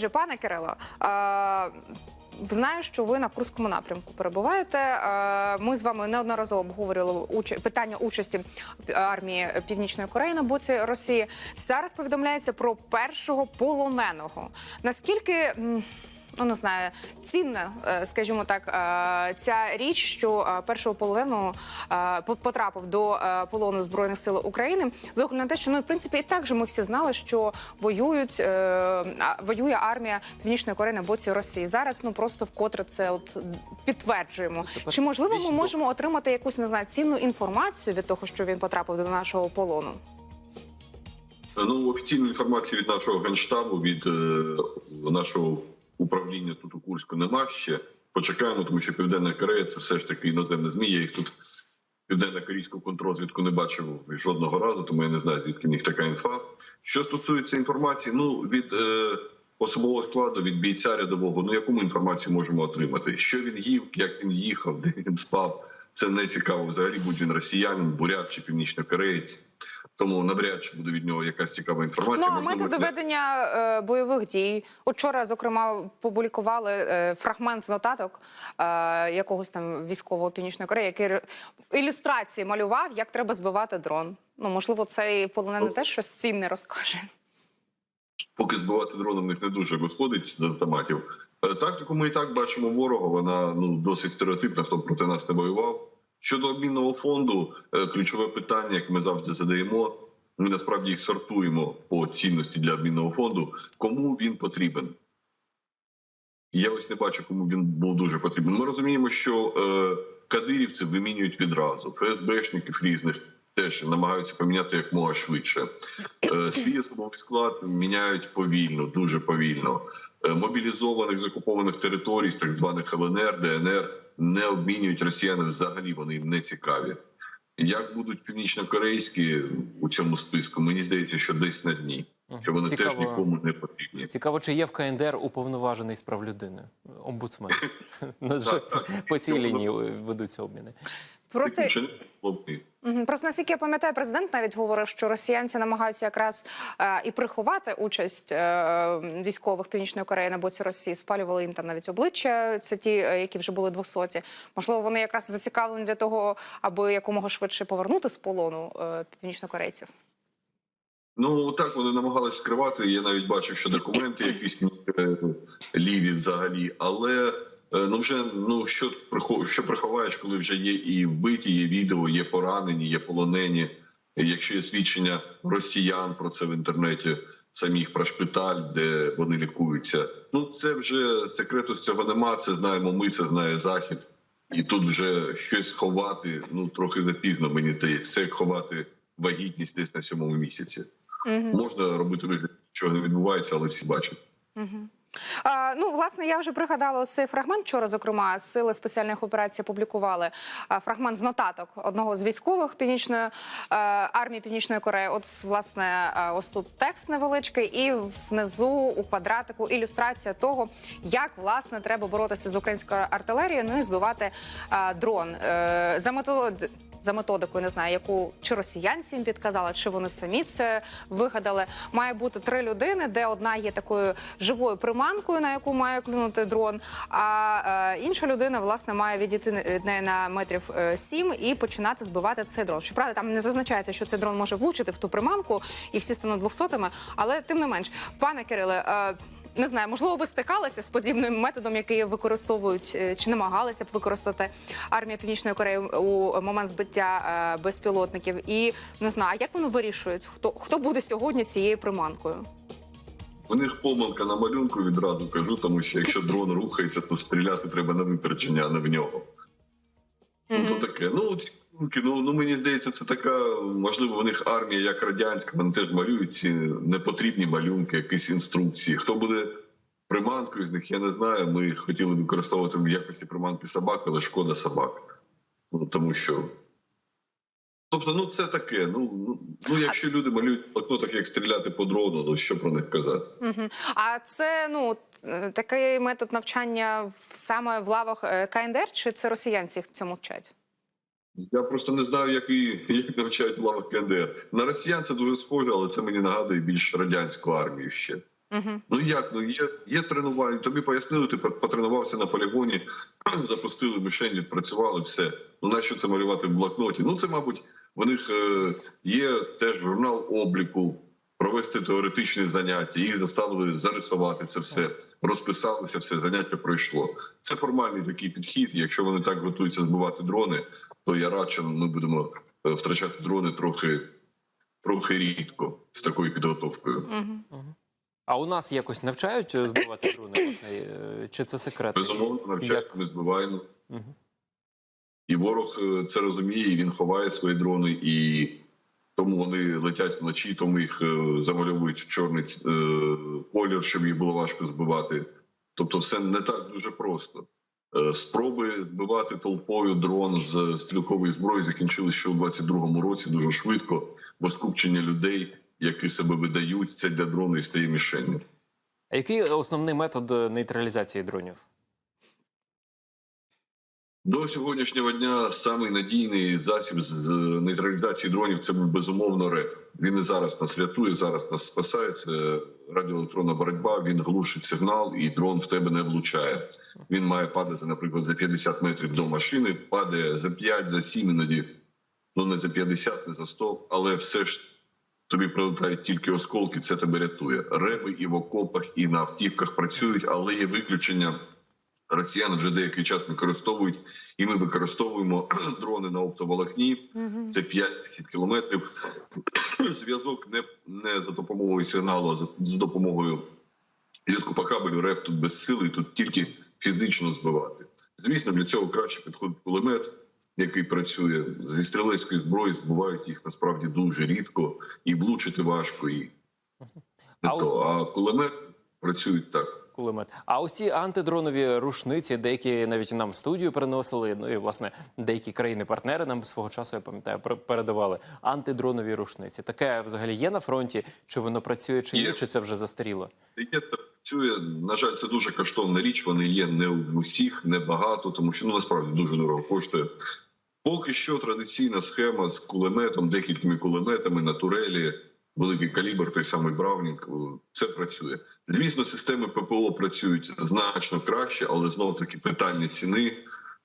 Отже, пане Кирило, знаю, що ви на Курському напрямку перебуваєте. Ми з вами неодноразово обговорювали питання участі армії Північної Кореї на боці Росії. Зараз повідомляється про першого полоненого. Наскільки ну не знаю, цінна, е, скажімо так, е, ця річ, що е, першого полоненого по- потрапив до полону збройних сил України, з огляду на те, що ну в принципі і так же ми всі знали, що воюють воює армія Північної Кореї на боці Росії. Зараз ну просто вкотре це от підтверджуємо. Тепер Чи можливо ми можемо отримати якусь не знаю цінну інформацію від того, що він потрапив до нашого полону? Ну, офіційну інформацію від нашого генштабу, від е, нашого управління тут у Курську нема ще. Почекаємо, тому що Південна Корея це все ж таки іноземне ЗМІ. Я їх тут південно-корейську контрозвідку не бачив жодного разу, тому я не знаю, звідки в них така інфа. Що стосується інформації, ну від е, особового складу, від бійця рядового, ну яку ми інформацію можемо отримати? Що він їв, як він їхав, де він спав? Це не цікаво взагалі, будь він росіянин, бурят чи північнокореєць. Тому навряд чи буде від нього якась цікава Ну інформація. а Можливо, методи для- е, бойових дій. Учора, зокрема, публікували е, фрагмент з нотаток е, якогось там військового північної Кореї, який ілюстрації малював, як треба збивати дрон. Ну можливо, цей полонений Ну. теж щось цінне розкаже. поки збивати дроном в них не дуже виходить з автоматів. Е, Тактику ми і так бачимо ворога. Вона ну досить стереотипна, хто проти нас не воював. Щодо обмінного фонду, е, ключове питання, яке ми завжди задаємо. Ми насправді їх сортуємо по цінності для обмінного фонду. Кому він потрібен? Я ось не бачу, кому він був дуже потрібен. Ми розуміємо, що е, кадирівці вимінюють відразу, ФСБшників різних теж намагаються поміняти як швидше. Е, Свій особовий склад міняють повільно, дуже повільно. Е, Мобілізованих з окупованих територій, з так званих ЛНР, ДНР не обмінюють росіяни взагалі. Вони їм не цікаві. Як будуть північнокорейські у цьому списку? Мені здається, що десь на дні, що вони теж нікому не потрібні. Цікаво, чи є в КНДР уповноважений з прав людини, омбудсмен. Так. По цій лінії ведуться обміни. Просто Просто наскільки я пам'ятаю, президент навіть говорив, що росіянці намагаються якраз е, і приховати участь е, військових північної Кореї на боці Росії, спалювали їм там навіть обличчя. Це ті, е, які вже були двохсоті. Можливо, вони якраз зацікавлені для того, аби якомога швидше повернути з полону е, північнокорейців. Ну так вони намагались скривати. Я навіть бачив, що документи якісь е, ліві взагалі, але ну вже ну що що приховаєш, коли вже є і вбиті, є відео, є поранені, є полонені. Якщо є свідчення росіян про це в інтернеті, самих про шпиталь, де вони лікуються. Ну це вже секрету з цього нема. Це знаємо. Ми це знає захід, і тут вже щось ховати. Ну трохи запізно, мені здається. Це як ховати вагітність десь на сьомому місяці. Угу. Можна робити вигляд, що не відбувається, але всі бачать. Угу. А, ну, власне, я вже пригадала цей фрагмент. Вчора, зокрема, сили спеціальних операцій публікували фрагмент з нотаток одного з військових північної армії Північної Кореї. От, власне, ось тут текст невеличкий, і внизу у квадратику ілюстрація того, як власне треба боротися з українською артилерією, ну і збивати дрон е, за метод. За методикою не знаю, яку чи росіянці їм підказали, чи вони самі це вигадали. Має бути три людини, де одна є такою живою приманкою, на яку має клюнути дрон. А е, інша людина власне має відійти від неї на метрів е, сім і починати збивати цей дрон. Щоправда, там не зазначається, що цей дрон може влучити в ту приманку, і всі стануть двохсотими. Але тим не менш, пане Кириле. Не знаю, можливо, ви стикалися з подібним методом, який використовують е, чи намагалися б використати армія Північної Кореї у момент збиття е, безпілотників. І не знаю, як вони вирішують, хто хто буде сьогодні цією приманкою? У них помилка на малюнку відразу кажу, тому що якщо дрон рухається, то стріляти треба на випередження, а не в нього. Ну, то таке. Ну, ну, ну мені здається, це така, можливо, у них армія як радянська, вони теж малюють ці непотрібні малюнки, якісь інструкції. Хто буде приманкою з них, я не знаю. Ми хотіли використовувати в якості приманки собак, але шкода собак. Ну, тому що. Тобто, ну це таке. Ну, ну, ну якщо люди малюють в блокнотах, як стріляти по дрону, ну що про них казати? Угу. А це ну е, такий метод навчання саме в лавах е, КНДР, чи це росіянці їх цьому вчать? Я просто не знаю, як і як навчають в лавах КНДР. На росіян це дуже схоже, але це мені нагадує більш радянську армію ще. Угу. Ну як ну є, є тренування. Тобі пояснили, ти потренувався на полігоні, запустили мішень, відпрацювали все. Ну нащо це малювати в блокноті? Ну це, мабуть, в них е, є теж журнал обліку, провести теоретичні заняття. Їх заставили зарисувати це все, розписали це все. Заняття пройшло. Це формальний такий підхід. Якщо вони так готуються збивати дрони, то я рад, що ми будемо е, втрачати дрони трохи, трохи рідко з такою підготовкою. Угу. А у нас якось навчають е, збивати дрони, власне, е, чи це секрет? Безумовно, навчання Як? ми збиваємо. І ворог це розуміє, і він ховає свої дрони, і тому вони летять вночі, тому їх е, замальовують в чорний е, колір, щоб їх було важко збивати. Тобто, все не так дуже просто. Е, Спроби збивати толпою дрон з стрілкової зброї закінчилися ще у 22-му році дуже швидко, бо скупчення людей, які себе видають, це для дрону і стає мішенню. А який основний метод нейтралізації дронів? До сьогоднішнього дня самий надійний засіб з- нейтралізації дронів це безумовно РЕП. Він і зараз нас рятує, зараз нас спасає. Це радіоелектронна боротьба. Він глушить сигнал, і дрон в тебе не влучає. Він має падати, наприклад, за 50 метрів до машини, падає за 5, за 7 іноді. Ну не за 50, не за 100, але все ж тобі прилетають тільки осколки. Це тебе рятує. Реби і в окопах, і на автівках працюють, але є виключення. Росіяни вже деякий час використовують, і ми використовуємо дрони на оптоволокні. Угу. Це 5 кілометрів. Зв'язок не, не за допомогою сигналу, а за, за допомогою зв'язку по кабелю. Реп тут без сили, тут тільки фізично збивати. Звісно, для цього краще підходить кулемет, який працює зі стрілецької зброї. Збивають їх насправді дуже рідко і влучити важко. І не А то. А кулемет працюють так. Кулемет. А усі антидронові рушниці, деякі навіть нам в студію переносили. Ну і власне деякі країни-партнери нам свого часу, я пам'ятаю, пер- передавали антидронові рушниці. Таке взагалі є на фронті? Чи воно працює, чи ні, чи це вже застаріло? Є та працює. На жаль, це дуже коштовна річ. Вони є не в усіх, не багато, тому що ну насправді дуже дорого коштує. Поки що традиційна схема з кулеметом, декількома кулеметами на турелі, великий калібр, той самий Браунінг. о, Це працює. Звісно, системи ППО працюють значно краще, але знову таки питання ціни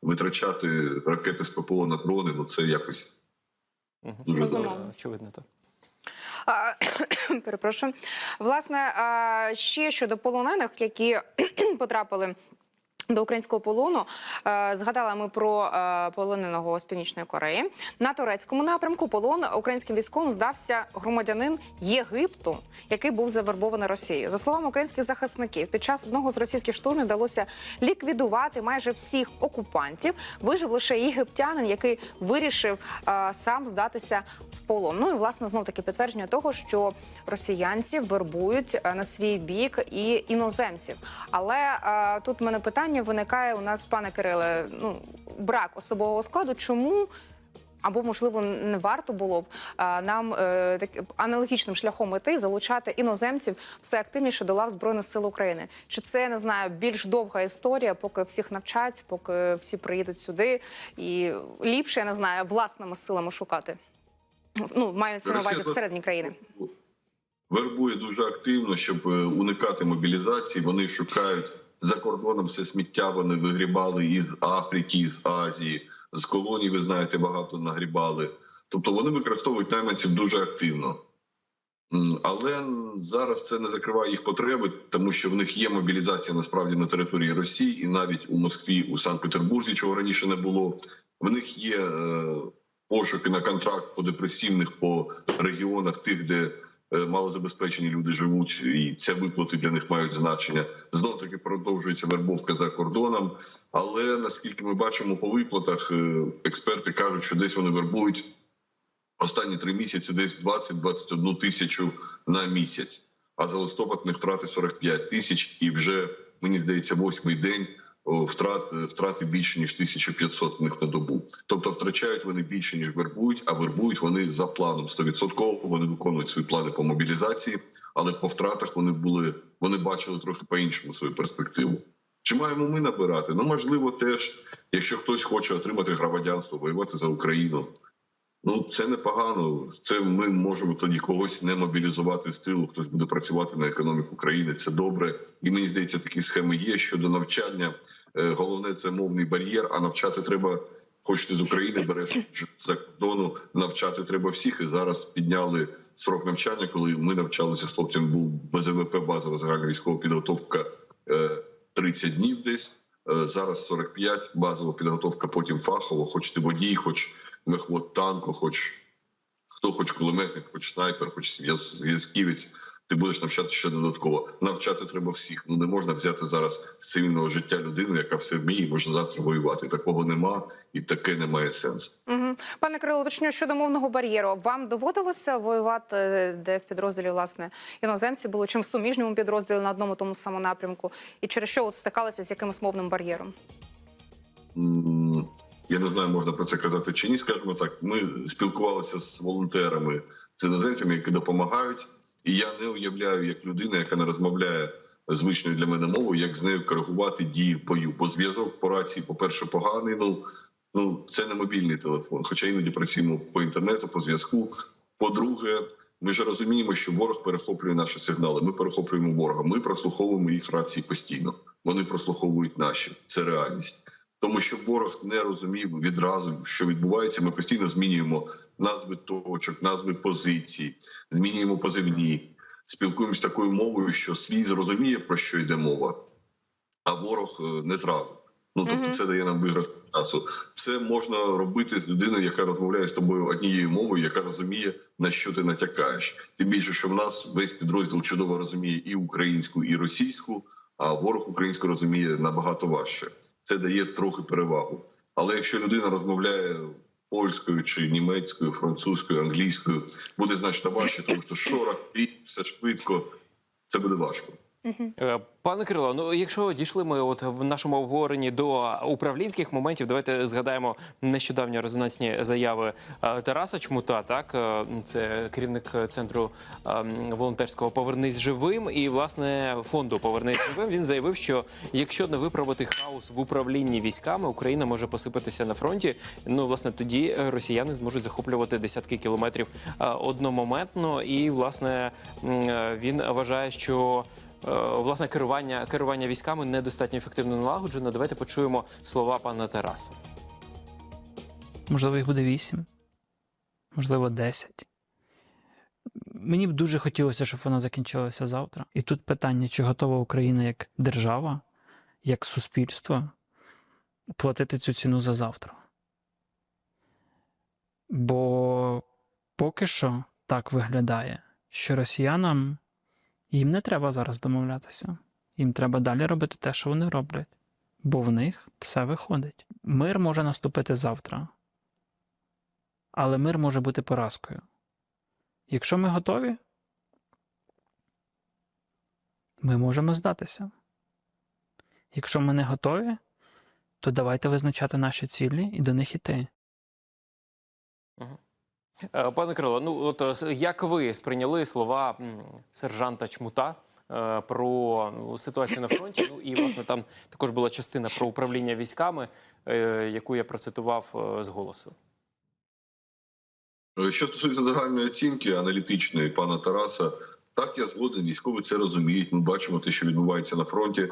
витрачати ракети з ППО на дрони. Ну це якось Мгм. дуже дорого. Очевидно, так. Перепрошую. Власне, ще щодо полонених, які потрапили. До українського полону Е, згадали ми про е, полоненого з північної Кореї на турецькому напрямку. Полон українським військовим здався громадянин Єгипту, який був завербований Росією. За словами українських захисників, під час одного з російських штурмів вдалося ліквідувати майже всіх окупантів. Вижив лише єгиптянин, який вирішив е, сам здатися в полон. Ну і власне знов таки підтвердження того, що росіянці вербують на свій бік і іноземців. Але тут в мене питання виникає у нас, пане Кириле, ну брак особового складу. Чому? Або можливо не варто було б нам е, так, аналогічним шляхом іти залучати іноземців все активніше до лав збройних сил України. Чи це не знаю більш довга історія, поки всіх навчать, поки всі приїдуть сюди, і ліпше я не знаю власними силами шукати? Ну маю це на увазі всередині країни. вербує дуже активно, щоб е, уникати мобілізації. Вони шукають за кордоном все сміття. Вони вигрібали із Африки, із Азії, з колоній. Ви знаєте, багато нагрібали. Тобто вони використовують найманців дуже активно. Але зараз це не закриває їх потреби, тому що в них є мобілізація насправді на території Росії, і навіть у Москві, у Санкт-Петербурзі, чого раніше не було. В них є е, пошуки на контракт по депресивних по регіонах, тих, де малозабезпечені люди живуть, і ці виплати для них мають значення. Знов таки продовжується вербовка за кордоном. Але наскільки ми бачимо по виплатах, е, експерти кажуть, що десь вони вербують останні три місяці десь 20-21 тисячу на місяць. А за листопад них втрати 45 тисяч, і вже мені здається, восьмий день втрат втрати більше ніж 1500 в них на добу. Тобто втрачають вони більше ніж вербують, а вербують вони за планом 100%. Вони виконують свої плани по мобілізації, але по втратах вони були вони бачили трохи по іншому свою перспективу. Чи маємо ми набирати? Ну можливо, теж якщо хтось хоче отримати громадянство, воювати за Україну. Ну це непогано. Це ми можемо тоді когось не мобілізувати з тилу. Хтось буде працювати на економіку країни. Це добре. І мені здається, такі схеми є щодо навчання. Е, Головне це мовний бар'єр. А навчати треба. Хоч ти з України береш за кордону, навчати треба всіх. І зараз підняли срок навчання. Коли ми навчалися з хлопцями, був БЗВП, базова загальна військова підготовка е, 30 днів десь. Е, Зараз 45, базова підготовка, потім фахово, хоч ти водій, хоч мехвод танку, хоч хто хоч кулеметник, хоч снайпер, хоч зв'язківець. Ти будеш навчати ще додатково. Навчати треба всіх. Ну не можна взяти зараз з цивільного життя людину, яка все вміє, і може завтра воювати. Такого нема, і таке не має сенсу. Угу. Пане Кирило, уточню щодо мовного бар'єру. Вам доводилося воювати, де в підрозділі власне іноземці були чим в суміжньому підрозділі на одному тому самому напрямку, і через що от стикалися з якимось мовним бар'єром? М, Я не знаю, можна про це казати чи ні. Скажімо так, ми спілкувалися з волонтерами, з іноземцями, які допомагають. І я не уявляю, як людина, яка не розмовляє звичною для мене мовою, як з нею коригувати дії в бою. Бо зв'язок по рації, по-перше, поганий. Ну ну це не мобільний телефон. Хоча іноді працюємо по інтернету, по зв'язку. По-друге, ми ж розуміємо, що ворог перехоплює наші сигнали. Ми перехоплюємо ворога. Ми прослуховуємо їх рації постійно. Вони прослуховують наші. Це реальність. Тому що ворог не розумів відразу, що відбувається. Ми постійно змінюємо назви точок, назви позицій, змінюємо позивні, спілкуємося такою мовою, що свій зрозуміє про що йде мова, а ворог е, не зразу. Ну тобто, це дає нам виграш часу. Це можна робити з людиною, яка розмовляє з тобою однією мовою, яка розуміє на що ти натякаєш. Тим більше, що в нас весь підрозділ чудово розуміє і українську, і російську, а ворог українську розуміє набагато важче. Це дає трохи перевагу. Але якщо людина розмовляє польською чи німецькою, французькою, англійською, буде значно важче, тому що шорох, все швидко. Це буде важко. Е, Пане Кирило, ну якщо дійшли ми от в нашому обговоренні до управлінських моментів, давайте згадаємо нещодавні резонансні заяви е, Тараса Чмута. Так Е, це керівник центру е, волонтерського Повернись живим і власне фонду Повернись живим. Він заявив, що якщо не виправити хаос в управлінні військами, Україна може посипатися на фронті. Ну власне тоді росіяни зможуть захоплювати десятки кілометрів одномоментно. І власне він вважає, що власне керування керування військами недостатньо ефективно налагоджено. Давайте почуємо слова пана Тараса. Можливо, їх буде 8, можливо, 10. Мені б дуже хотілося, щоб вона закінчилася завтра. І тут питання, чи готова Україна як держава, як суспільство платити цю ціну за завтра. Бо поки що так виглядає, що росіянам їм не треба зараз домовлятися. Їм треба далі робити те, що вони роблять, бо в них все виходить. Мир може наступити завтра, але мир може бути поразкою. Якщо ми готові, ми можемо здатися. Якщо ми не готові, то давайте визначати наші цілі і до них іти. Е, Пане Кирило, ну от е, як ви сприйняли слова сержанта Чмута е, про ну, ситуацію на фронті? Ну і власне там також була частина про управління військами, е, яку я процитував е, з голосу. Е, Що стосується загальної оцінки аналітичної пана Тараса, так я згоден, військові це розуміють. Ми бачимо те, що відбувається на фронті.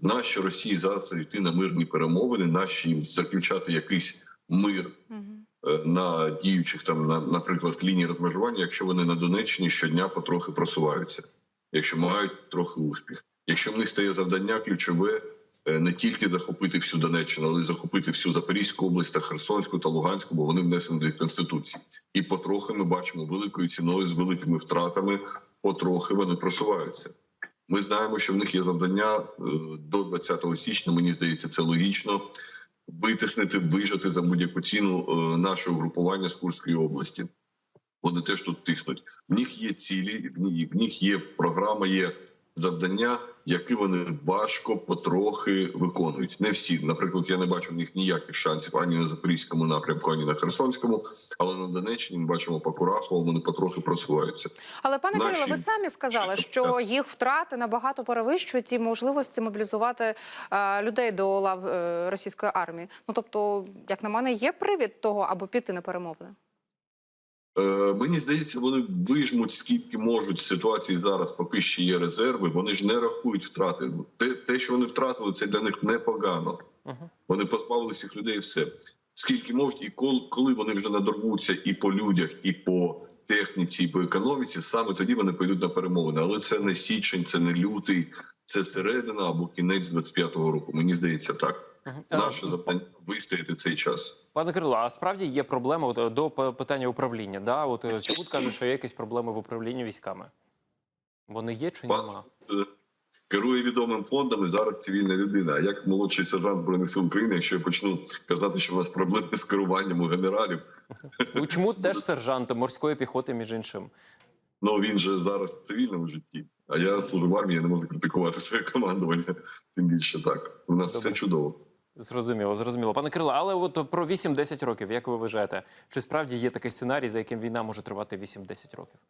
Нащо Росії зараз йти на мирні перемовини, нащо їм заключати якийсь мир Угу. Е, на діючих там, на, наприклад, лінії розмежування, якщо вони на Донеччині щодня потрохи просуваються, якщо мають трохи успіх. Якщо в них стає завдання ключове е, не тільки захопити всю Донеччину, але й захопити всю Запорізьку область та Херсонську та Луганську, бо вони внесені до їх конституції. І потрохи ми бачимо великою ціною з великими втратами. Потрохи вони просуваються. Ми знаємо, що в них є завдання е, до 20 січня. Мені здається, це логічно витиснути, вижати за будь-яку ціну е, наше угрупування з Курської області. Вони теж тут тиснуть. В них є цілі, в них є програма, є завдання, які вони важко потрохи виконують. Не всі, наприклад, я не бачу в них ніяких шансів ані на запорізькому напрямку, ані на Херсонському, але на Донеччині ми бачимо по Курахову, вони потрохи просуваються. Але пане Наші- Кирило, ви самі сказали, що їх втрати набагато перевищують ті можливості мобілізувати е, людей до лав е, російської армії. Ну тобто, як на мене, є привід того, аби піти на перемовини. Е, мені здається, вони вижмуть скільки можуть з ситуації зараз, поки ще є резерви. Вони ж не рахують втрати. Те, те, що вони втратили, це для них непогано. Вони позбавили цих людей все. Скільки можуть, і коли вони вже надорвуться і по людях, і по техніці, і по економіці, саме тоді вони пойдуть на перемовини. Але це не січень, це не лютий, це середина або кінець 25-го року. Мені здається, так. Наше завдання вистояти цей час. Пане Кирило, а справді є проблема е, до питання управління. Да? От е, каже, що є якісь проблеми в управлінні військами. Вони є чи Пан- нема? Керує відомим фондом і зараз цивільна людина. А як молодший сержант збройних сил України, якщо я почну казати, що в нас проблеми з керуванням у генералів, Ну чому теж сержант морської піхоти, між іншим? ну він же зараз в цивільному житті. А я служу в армії, я не можу критикувати своє командування. Тим більше так. У нас Добре. все чудово. Зрозуміло, зрозуміло. Пане Кирило, але от про 8-10 років, як ви вважаєте, чи справді є такий сценарій, за яким війна може тривати 8-10 років?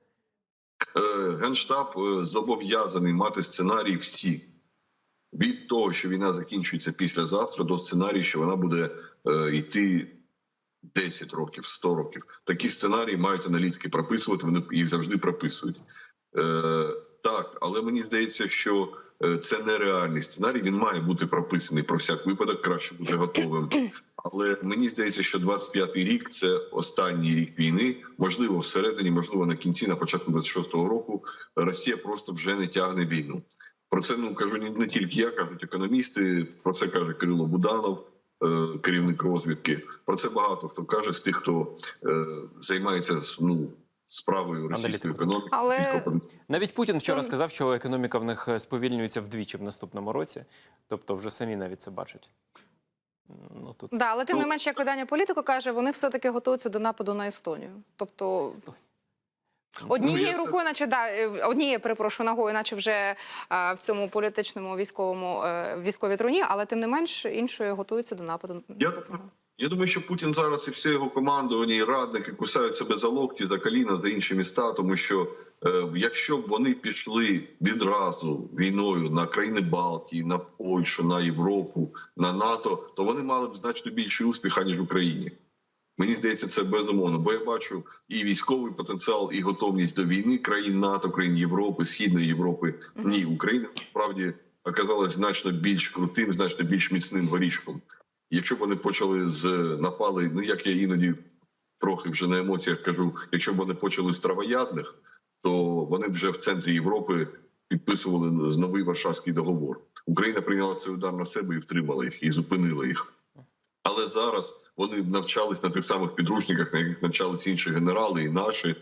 Е, Генштаб е, зобов'язаний мати сценарій всі. Від того, що війна закінчується післязавтра, до сценарію, що вона буде е, йти 10 років, 100 років. Такі сценарії мають аналітики прописувати, вони їх завжди прописують. Так, але мені здається, що це нереальний сценарій. Він має бути прописаний про всяк випадок, краще бути готовим. Але мені здається, що 25-й рік це останній рік війни. Можливо, всередині, можливо, на кінці, на початку 26-го року Росія просто вже не тягне війну. Про це ну кажу не, не тільки я, кажуть економісти. Про це каже Кирило Буданов, е, керівник розвідки. Про це багато хто каже з тих, хто е, займається ну справою російської економіки. Але- Навіть Путін вчора сказав, що економіка в них е, сповільнюється вдвічі в наступному році. Тобто, вже самі навіть це бачать. Ну тут Да, але тим не Ну, менше, як видання політику каже, вони все-таки готуються до нападу на Естонію. Тобто однією Ну, рукою, це- наче да, е, однією, перепрошую, ногою, наче вже а, в цьому політичному військовому а, військовій труні, але тим не менш іншою готуються до нападу Я- наступного. Я думаю, що Путін зараз і все його командування, і радники кусають себе за локті, за коліна, за інші міста, тому що е, якщо б вони пішли відразу війною на країни Балтії, на Польщу, на Європу, на НАТО, то вони мали б значно більший успіх аніж в Україні. Мені здається, це безумовно, бо я бачу і військовий потенціал, і готовність до війни країн НАТО, країн Європи, Східної Європи. Ні, Україна насправді оказалась значно більш крутим, значно більш міцним горішком. Якщо б вони почали з напали, ну як я іноді трохи вже на емоціях кажу, якщо б вони почали з травоядних, то вони б вже в центрі Європи підписували новий Варшавський договор. Україна прийняла цей удар на себе і втримала їх, і зупинила їх. Але зараз вони навчались на тих самих підручниках, на яких навчались інші генерали, і наші,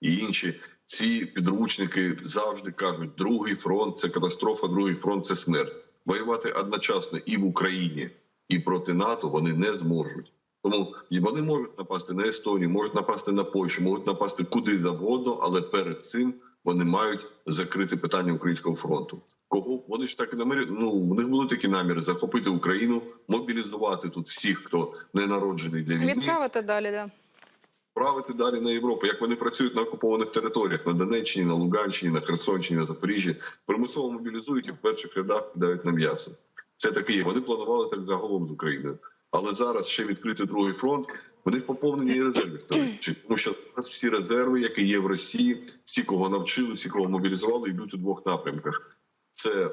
і інші. Ці підручники завжди кажуть: другий фронт це катастрофа, другий фронт це смерть. Воювати одночасно і в Україні, і проти НАТО вони не зможуть. Тому вони можуть напасти на Естонію, можуть напасти на Польщу, можуть напасти куди завгодно, але перед цим вони мають закрити питання українського фронту. Кого вони ж так і намірі... Ну у них були такі наміри захопити Україну, мобілізувати тут всіх, хто не народжений для війни, Відправити далі, да. правити далі на Європу. Як вони працюють на окупованих територіях на Донеччині, на Луганщині, на Херсонщині, на Запоріжжі, примусово мобілізують і в перших рядах кидають на м'ясо. Це таке. Вони планували так загалом з Україною. Але зараз ще відкрити другий фронт. В них поповнення і резервів. Тому що зараз всі резерви, які є в Росії, всі, кого навчили, всі, кого мобілізували, йдуть у двох напрямках: це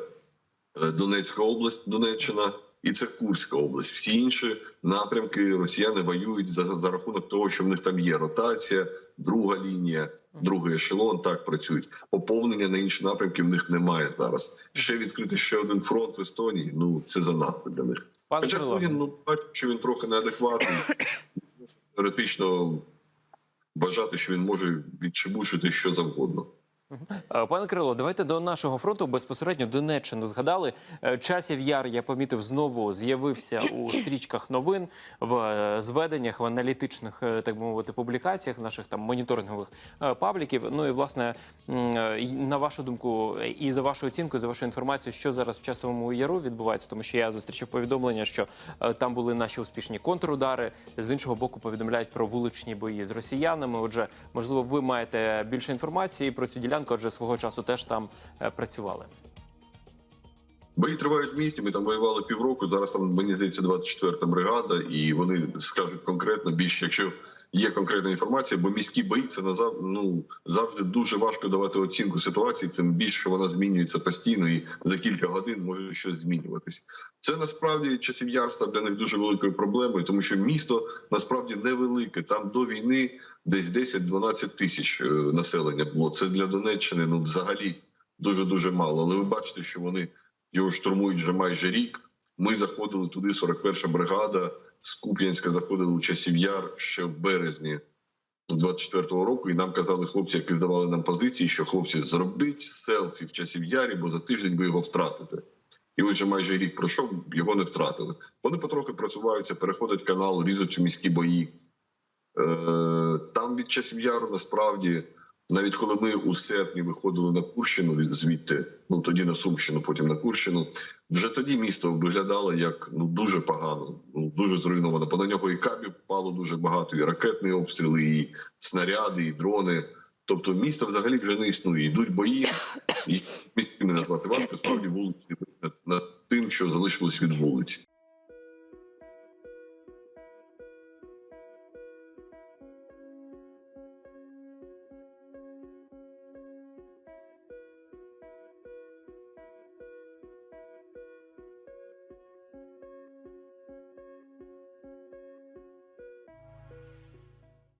е, Донецька область, Донеччина. І це Курська область. Всі інші напрямки росіяни воюють за, за рахунок того, що в них там є ротація, друга лінія, другий ешелон. Так працюють. Поповнення на інші напрямки в них немає зараз. Ще відкрити ще один фронт в Естонії. Ну це занадто для них. пане Хоча Путін, ну бачить, що він трохи неадекватний. Теоретично вважати, що він може відчебучити що завгодно. Е, Пане Кирило, давайте до нашого фронту безпосередньо Донеччину згадали. Е, Часів яр я помітив знову з'явився у стрічках новин в е, зведеннях, в аналітичних, так мовити, публікаціях наших там моніторингових пабліків. Ну і власне на вашу думку і за вашу оцінку, за вашу інформацію, що зараз в часовому яру відбувається, тому що я зустрічав повідомлення, що там були наші успішні контрудари. З іншого боку, повідомляють про вуличні бої з росіянами. Отже, можливо, ви маєте більше інформації про цю ділянку, адже свого часу теж там е, працювали. Бої тривають в місті. Ми там воювали півроку. Зараз там мені здається 24-та бригада, і вони скажуть конкретно більше, якщо є конкретна інформація, бо міські бої це назав, ну завжди дуже важко давати оцінку ситуації, тим більше що вона змінюється постійно, і за кілька годин може щось змінюватись. Це насправді часів яр став для них дуже великою проблемою, тому що місто насправді невелике. Там до війни десь 10-12 тисяч е, населення було. Це для Донеччини ну взагалі дуже дуже мало. Але ви бачите, що вони його штурмують вже майже рік. Ми заходили туди, 41-та бригада з Куп'янська заходили у часів яр ще в березні 24-го року, і нам казали хлопці, які здавали нам позиції, що хлопці зробіть селфі в часів ярі, бо за тиждень ви його втратите. І вже майже рік пройшов, його не втратили. Вони потрохи просуваються, переходять канал, різуть у міські бої. Е, там від часів яру насправді, навіть коли ми у серпні виходили на Курщину від звідти, ну тоді на Сумщину, потім на Курщину, вже тоді місто виглядало як ну дуже погано, ну дуже зруйновано. Бо на нього і кабів впало дуже багато, і ракетні обстріли, і снаряди, і дрони. Тобто місто взагалі вже не існує. Йдуть бої, їх містами назвати важко. Справді вулиці над- тим, що залишилось від вулиць.